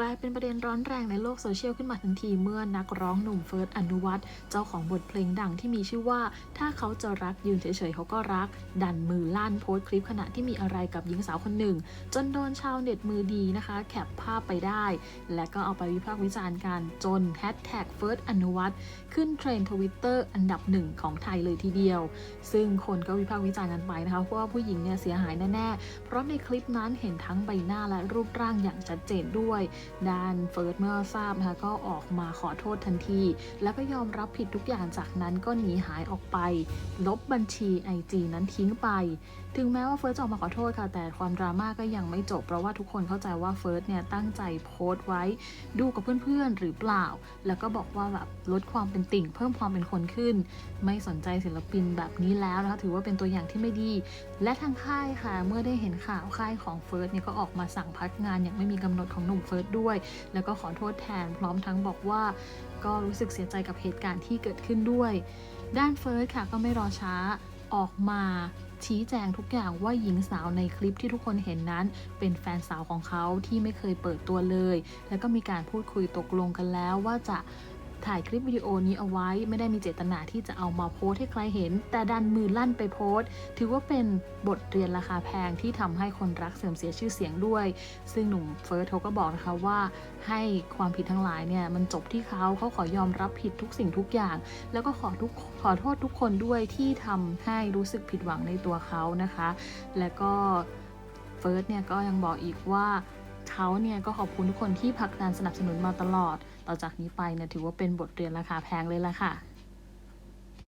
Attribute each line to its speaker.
Speaker 1: กลายเป็นประเด็นร้อนแรงในโลกโซเชียลขึ้นมาทันทีเมื่อนักร้องหนุ่มเฟิร์สอนุวัฒน์เจ้าของบทเพลงดังที่มีชื่อว่า ถ้าเขาจะรักยืนเฉยๆเขาก็รัก ดันมือลั่นโพสต์คลิปขณะที่มีอะไรกับหญิงสาวคนหนึ่ง จนโดนชาวเน็ตมือดีนะคะ แคปภาพไปได้ และก็เอาไปวิพากษ์วิจารณ์กันจนแฮชแท็กเฟิร์สอนุวัฒน์ขึ้นเทรนด์ทวิตเตอร์อันดับหนึ่งของไทยเลยทีเดียว ซึ่งคนก็วิพากษ์วิจารณ์กันไปนะคะเพราะว่าผู้หญิงเนี่ยเสียหายแน่ๆเพราะในคลิปนั้นเห็นทั้งใบหน้าและรูปร่างอย่างชัดเจนด้วยด้านเฟิร์สเมื่อทราบนะคะก็ออกมาขอโทษทันที แล้วก็ยอมรับผิดทุกอย่างจากนั้นก็หนีหายออกไป ลบบัญชี IG นั้นทิ้งไป ถึงแม้ว่าเฟิร์สจะออกมาขอโทษค่ะแต่ความดราม่าก็ยังไม่จบ เพราะว่าทุกคนเข้าใจว่าเฟิร์สเนี่ยตั้งใจโพสต์ไว้ดูกับเพื่อนๆหรือเปล่า แล้วก็บอกว่าแบบลดความเป็นติ่ง เพิ่มความเป็นคนขึ้น ไม่สนใจศิลปินแบบนี้แล้วนะคะถือว่าเป็นตัวอย่างที่ไม่ดี และทางค่ายค่ะ เมื่อได้เห็นข่าวค่ายของเฟิร์สเนี่ยก็ออกมาสั่งพักงานอย่างไม่มีกำหนดของหนุ่มเฟิร์สด้วยแล้วก็ขอโทษแทน พร้อมทั้งบอกว่า ก็รู้สึกเสียใจกับเหตุการณ์ที่เกิดขึ้นด้วย ด้านเฟิร์สค่ะก็ไม่รอช้าออกมาชี้แจงทุกอย่างว่าหญิงสาวในคลิปที่ทุกคนเห็นนั้น เป็นแฟนสาวของเขาที่ไม่เคยเปิดตัวเลย แล้วก็มีการพูดคุยตกลงกันแล้วว่าจะ ถ่ายคลิปวิดีโอนี้เอาไว้ ไม่ได้มีเจตนาที่จะเอามาโพสให้ใครเห็น แต่ดันมือลั่นไปโพสถือว่าเป็นบทเรียนราคาแพงที่ทำให้คนรักเสื่อมเสียชื่อเสียงด้วย ซึ่งหนุ่มเฟิร์สเขาก็บอกนะคะว่า ให้ความผิดทั้งหลายเนี่ยมันจบที่เขาเขาขอยอมรับผิดทุกสิ่งทุกอย่าง แล้วก็ขอทุกขอโทษทุกคนด้วยที่ทำให้รู้สึกผิดหวังในตัวเขานะคะ และก็เฟิร์สเนี่ยก็ยังบอกอีกว่า เขาเนี่ยก็ขอบคุณทุกคนที่พักดันสนับสนุนมาตลอด ต่อจากนี้ไปเนี่ยถือว่าเป็นบทเรียนราคาแพงเลยล่ะค่ะ